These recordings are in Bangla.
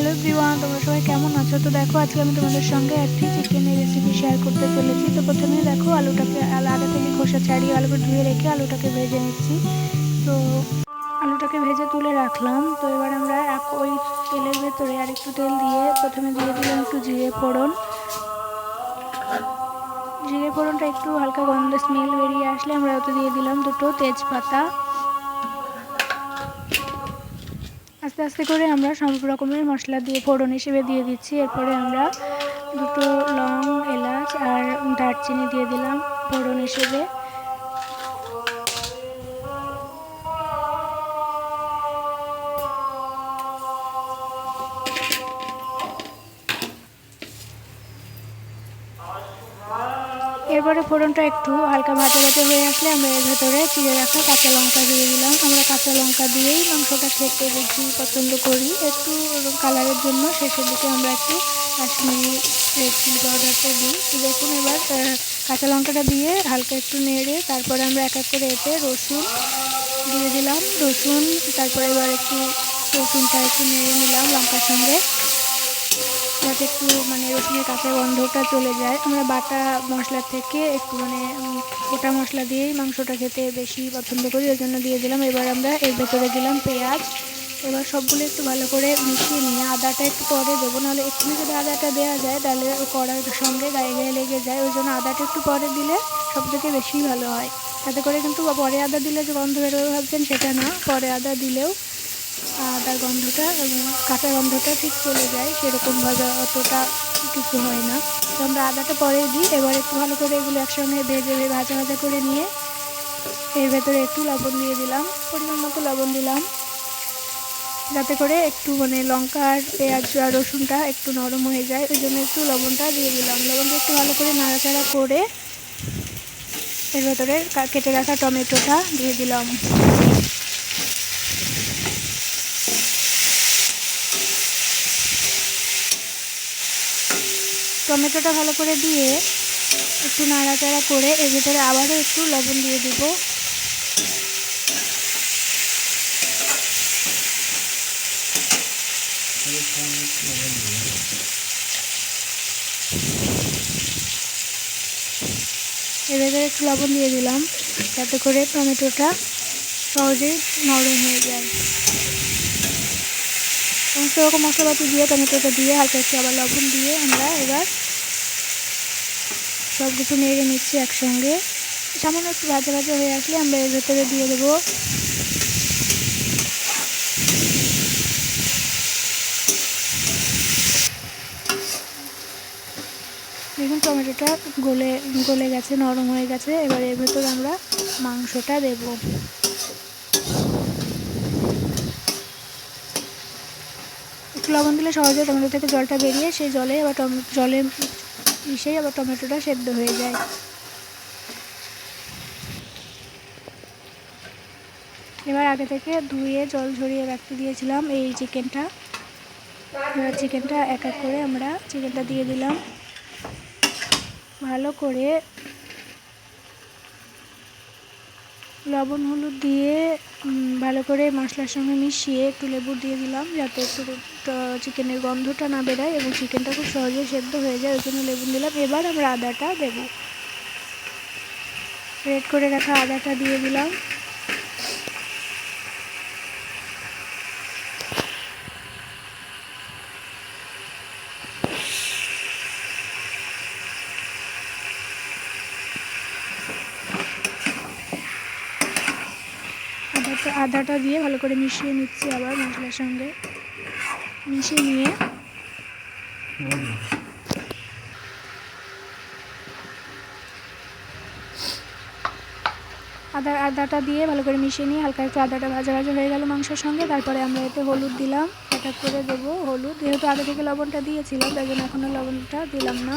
হ্যালো দিওয়ান তোমরা সবাই কেমন আছো? তো দেখো, আজকে আমি তোমাদের সঙ্গে একটি চিকেনের রেসিপি শেয়ার করতে চলেছি। তো প্রথমে দেখো, আলুটাকে আল- আগে থেকে খোসা ছাড়িয়ে আলুকে ধুয়ে রেখে আলুটাকে ভেজে নিচ্ছি। তো আলুটাকে ভেজে তুলে রাখলাম। তো এবার আমরা এক ওই তেলের ভেতরে আর একটু তেল দিয়ে প্রথমে দিয়ে দিলাম একটু জিরে ফোড়ন। জিরে ফোড়নটা একটু হালকা গন্ধ স্মেল বেরিয়ে আসলে আমরা ওতে দিয়ে দিলাম দুটো তেজপাতা। আস্তে আস্তে করে আমরা সব রকমের মশলা দিয়ে, ফোড়ন হিসেবে দিয়ে দিচ্ছি। এরপরে আমরা দুটো লং এলাচ আর দারচিনি দিয়ে দিলাম ফোড়ন হিসেবে। এরপরে ফোড়নটা একটু হালকা ভাজা ভাজা হয়ে আসলে আমরা এর ভেতরে চিড়ে রাখা কাঁচা লঙ্কা দিয়ে দিলাম। আমরা কাঁচা লঙ্কা দিয়েই মাংসটা খেতে বেশি পছন্দ করি। একটু কালারের জন্য শেষের দিকে আমরা একটু কাশ্মীরি রেড চিলি পাউডারটা দিই। দেখুন এবার কাঁচা লঙ্কাটা দিয়ে হালকা একটু নেড়ে তারপরে আমরা এক এক করে এতে রসুন দিয়ে দিলাম। রসুন, তারপরে এবার একটু রসুনটা একটু নেড়ে নিলাম লঙ্কার সঙ্গে। যাতে একটু মানে রসুনের কাঁচা গন্ধটা চলে যায়। আমরা বাটা মশলা থেকে একটু মানে গোটা মশলা দিয়েই মাংসটা খেতে বেশি পছন্দ করি, ওই জন্য দিয়ে দিলাম। এবার আমরা এর ভেতরে দিলাম পেঁয়াজ। এবার সবগুলো একটু ভালো করে মিশিয়ে নিয়ে আদাটা একটু পরে দেবো। নাহলে এক্ষুনি যদি আদাটা দেওয়া যায়, তাহলে কড়ার সঙ্গে গায়ে গায়ে লেগে যায়। ওই জন্য আদাটা একটু পরে দিলে সব থেকে বেশি ভালো হয়। তাতে করে কিন্তু পরে আদা দিলে যে গন্ধ বেরোবে ভাবছেন, সেটা না। পরে আদা দিলেও আদার গন্ধটা কাঁচা গন্ধটা ঠিক চলে যায় সেরকমভাবে অতটা কিছু হয় না। তো আমরা আদাটা পরে দিই, এবার একটু ভালো করে এগুলো একসঙ্গে ভেজে ভেজে ভাজা করে নিয়ে এর ভেতরে একটু লবণ দিয়ে দিলাম, পরিমাণ মতো লবণ দিলাম। যাতে করে একটু মানে লঙ্কা আর পেঁয়াজ আর রসুনটা একটু নরম হয়ে যায়, ওই জন্য একটু লবণটা দিয়ে দিলাম। লবণটা একটু ভালো করে নাড়াচাড়া করে এর ভেতরে কেটে রাখা টমেটোটা দিয়ে দিলাম। টমেটোটা ভালো করে দিয়ে একটু নাড়াচাড়া করে এর ভেতরে আবারও একটু লবণ দিয়ে দিব। এর ভেতরে একটু লবণ দিয়ে দিলাম, যাতে করে টমেটোটা সহজেই নরম হয়ে যায়। সমস্ত রকম মশলাপাতি দিয়ে, টমেটোটা দিয়ে, হালকা একটু আবার লবণ দিয়ে আমরা এবার সব কিছু নেড়ে নিচ্ছি একসঙ্গে। সামান্য একটু ভাজা ভাজা হয়ে আসলে আমরা এর ভেতরে দিয়ে দেবো। দেখুন, টমেটোটা গলে গলে গেছে, নরম হয়ে গেছে। এবার এর ভেতরে আমরা মাংসটা দেব। লবণ দিলে সহজে টমেটো থেকে জলটা বেরিয়ে সেই জলে আবার টমে, জলে মিশেই আবার টমেটোটা সেদ্ধ হয়ে যায়। এবার আগে থেকে ধুয়ে জল ঝরিয়ে রাখতে দিয়েছিলাম এই চিকেনটা। এবার চিকেনটা এক এক করে আমরা, চিকেনটা দিয়ে দিলাম। ভালো করে লবণ, হলুদ দিয়ে ভালো করে মশলার সঙ্গে মিশিয়ে একটু লেবু দিয়ে দিলাম, যাতে একটু চিকেনের গন্ধটা না বেরোয় এবং চিকেনটা খুব সহজে সেদ্ধ হয়ে যায় ওই জন্য লেবু দিলাম। এবার আমরা আদাটা দেব। রেড করে রাখা আদাটা দিয়ে দিলাম। আদাটা আদাটা দিয়ে ভালো করে মিশিয়ে নিচ্ছি আবার মশলার সঙ্গে। মিশিয়ে নিয়ে। আদা আদাটা দিয়ে ভালো করে মিশিয়ে নিয়ে হালকা একটু আদাটা ভাজা ভাজা হয়ে গেল মাংসের সঙ্গে। তারপরে আমরা এতে হলুদ দিলাম এক করে দেবো হলুদ। যেহেতু আগে থেকে লবণটা দিয়েছিলাম, তাই জন্য এখনও লবণটা দিলাম না।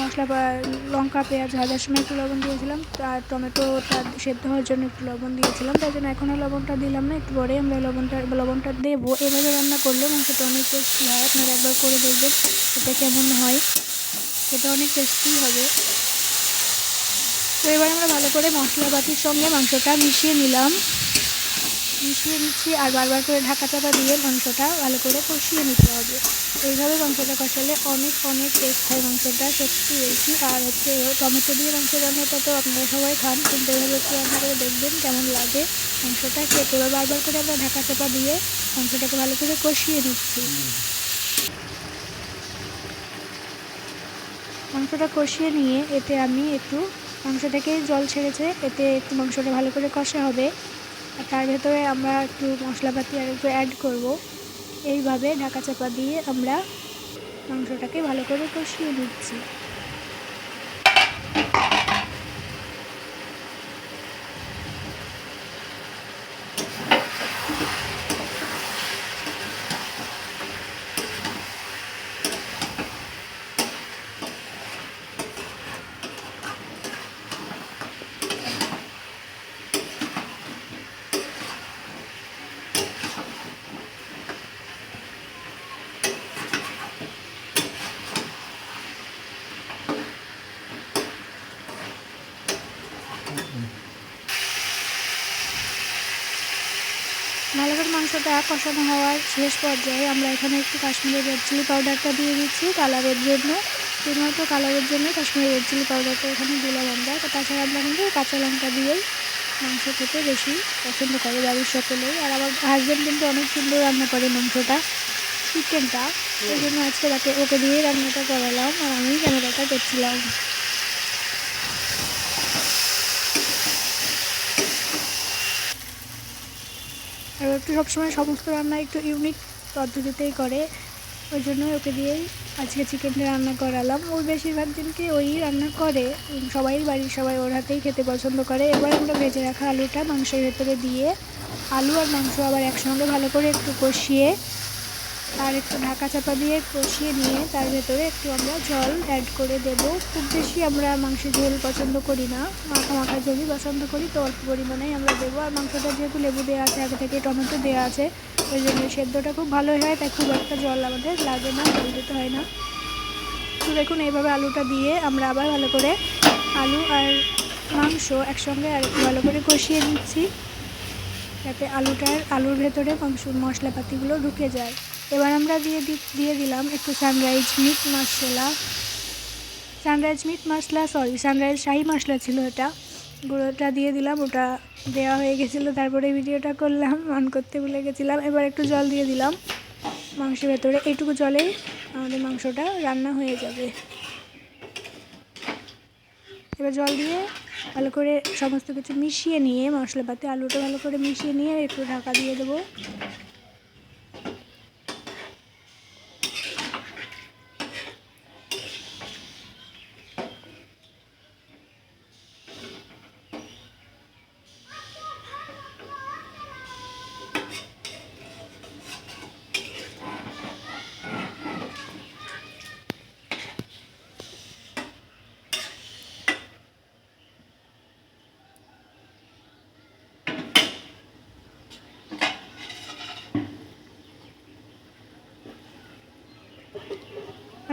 মশলা বা- লঙ্কা, পেঁয়াজ, ভাজার সময় একটু লবণ দিয়েছিলাম। আর টমেটোটা সেদ্ধ হওয়ার জন্য একটু লবণ দিয়েছিলাম। তাই জন্য এখনও লবণটা দিলাম না, একটু পরে আমরা লবণটা লবণটা দেবো। এভাবে রান্না করলে মাংসটা অনেক টেস্টি হয়। আপনারা একবার করে দেখবেন এটা কেমন হয়। এটা অনেক টেস্টি হবে। তো এবার আমরা ভালো করে মশলাপাতির সঙ্গে মাংসটা মিশিয়ে নিলাম। মিশিয়ে নিচ্ছি আর বারবার করে ঢাকা চাপা দিয়ে মাংসটা ভালো করে কষিয়ে নিতে হবে। এইভাবে মাংসটা কষালে অনেক অনেক টেস্ট হয় মাংসটা, সত্যি বেশি আর হচ্ছে টমেটো দিয়ে মাংস রান্নাটা তো আপনারা সবাই খান, কিন্তু এইভাবে একটু রান্না করে দেখবেন কেমন লাগে মাংসটা। খেতে এবার বারবার করে আমরা ঢাকা চাপা দিয়ে মাংসটাকে ভালো করে কষিয়ে নিচ্ছি। মাংসটা কষিয়ে নিয়ে এতে আমি একটু মাংস থেকে জল ছেড়েছে, এতে একটু মাংসটা ভালো করে কষা হবে। তার ভেতরে আমরা একটু মশলাপাতি আর একটু অ্যাড করব। এইভাবে ঢাকা চাপা দিয়ে আমরা মাংসটাকে ভালো করে কষিয়ে নিচ্ছি ভালো করে মাংসটা কষানো হওয়ার শেষ পর্যায়ে আমরা এখানে একটু কাশ্মীরি রেড চিলি পাউডারটা দিয়ে দিচ্ছি কালারের জন্য। শুধুমাত্র কালারের জন্য কাশ্মীরি রেড চিলি পাউডারটা এখানে দিলাম আমরা। তো তাছাড়া আমরা কিন্তু কাঁচা লঙ্কা দিয়েই মাংস খেতে বেশি পছন্দ করে বাড়ির সকলেই। আর আমার হাজব্যান্ড কিন্তু অনেক সুন্দর রান্না করে মাংসটা চিকেনটা ওই জন্য আজকে তাকে ওকে দিয়েই রান্নাটা করালাম আর আমি ক্যামেরাটা করছিলাম আর একটু সবসময় সমস্ত রান্না একটু ইউনিক পদ্ধতিতেই করে। ওই জন্য ওকে দিয়েই আজকে চিকেনটা রান্না করালাম। ও বেশিরভাগ দিনকে ওই রান্না করে সবাই বাড়ির সবাই ওর হাতেই খেতে পছন্দ করে। এবার আমরা ভেজে রাখা আলুটা মাংসের ভেতরে দিয়ে, আলু আর মাংস আবার একসঙ্গে ভালো করে একটু কষিয়ে আর একটু ঢাকা চাপা দিয়ে কষিয়ে নিয়ে তার ভেতরে একটু আমরা জল অ্যাড করে দেব। খুব বেশি আমরা মাংসের ঝোল পছন্দ করি না। মাখা মাখা ঝোলই পছন্দ করি তো অল্প পরিমাণেই আমরা দেবো। আর মাংসটা যেহেতু লেবু দেওয়া আছে, আগে থেকে টমেটো দেওয়া আছে, ওই জন্য সেদ্ধটা খুব ভালোই হয়, তাই খুব একটা জল আমাদের লাগে না, জল দিতে হয় না। তো দেখুন, এইভাবে আলুটা দিয়ে আমরা আবার ভালো করে আলু আর মাংস একসঙ্গে আর একটু ভালো করে কষিয়ে নিচ্ছি, যাতে আলুটার, আলুর ভেতরে মাংস, মশলাপাতিগুলো ঢুকে যায়। এবার আমরা দিয়ে দিয়ে দিলাম একটু সানরাইজ মিট মশলা। সানরাইজ মিট মশলা সরি সানরাইজ শাহি মশলা ছিল এটা। গুঁড়োটা দিয়ে দিলাম, ওটা দেওয়া হয়ে গেছিল, তারপরে ভিডিওটা করলাম, অন করতে ভুলে গেছিলাম। এবার একটু জল দিয়ে দিলাম মাংসের ভেতরে। এইটুকু জলেই আমাদের মাংসটা রান্না হয়ে যাবে। এবার জল দিয়ে ভালো করে সমস্ত কিছু মিশিয়ে নিয়ে, মশলাপাতি, আলুটা ভালো করে মিশিয়ে নিয়ে একটু ঢাকা দিয়ে দেবো।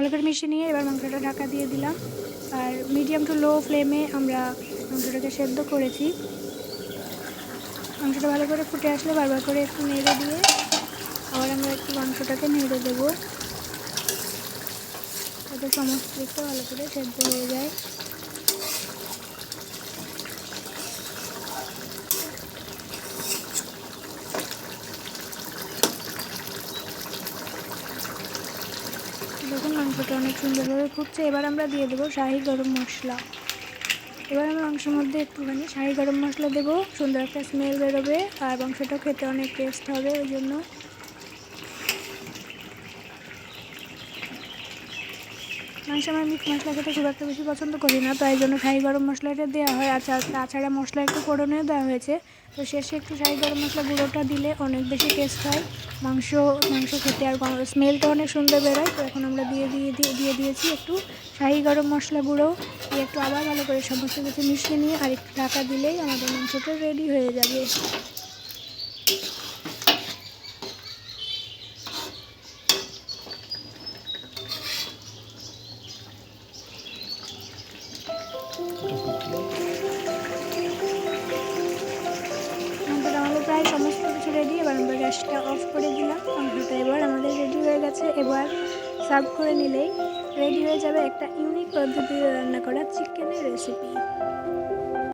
ভালো করে মিশিয়ে নিয়ে এবার মাংসটা ঢাকা দিয়ে দিলাম। আর মিডিয়াম টু লো ফ্লেমে আমরা মাংসটাকে সেদ্ধ করেছি। মাংসটা ভালো করে ফুটে আসলে বারবার করে একটু নেড়ে দিয়ে আবার আমরা একটু মাংসটাকে নেড়ে দেবো। যাতে সমস্ত দিকটা ভালো করে সেদ্ধ হয়ে যায়। মাংসটা অনেক সুন্দরভাবে ফুটছে। এবার আমরা দিয়ে দেবো শাহি গরম মশলা। এবার আমরা মাংসের মধ্যে একটুখানি শাহি গরম মশলা দেবো। সুন্দর একটা স্মেল বেরোবে আর মাংসটাও খেতে অনেক টেস্ট হবে, ওই জন্য। মাংস আমার মিট মশলা খেতে খুব একটা বেশি পছন্দ করি না তাই জন্য শাহি গরম মশলাটা দেওয়া হয়। আর তাছাড়া মশলা একটু ফোড়নেও দেওয়া হয়েছে। তো শেষে একটু শাহি গরম মশলা গুঁড়োটা দিলে অনেক বেশি টেস্ট হয়। মাংস মাংস খেতে আর স্মেলটা অনেক সুন্দর বেরোয়। তো এখন আমরা দিয়ে দিয়ে দিয়ে দিয়ে দিয়েছি একটু শাহি গরম মশলা গুঁড়ো। দিয়ে একটু আবার ভালো করে সমস্ত কিছু মিশিয়ে নিয়ে আর একটু ঢাকা দিলেই আমাদের মাংসটা রেডি হয়ে যাবে। গ্যাসটা অফ করে দিলাম। তো এবার আমাদের রেডি হয়ে গেছে। এবার সার্ভ করে নিলেই রেডি হয়ে যাবে একটা ইউনিক পদ্ধতিতে রান্না করা চিকেনের রেসিপি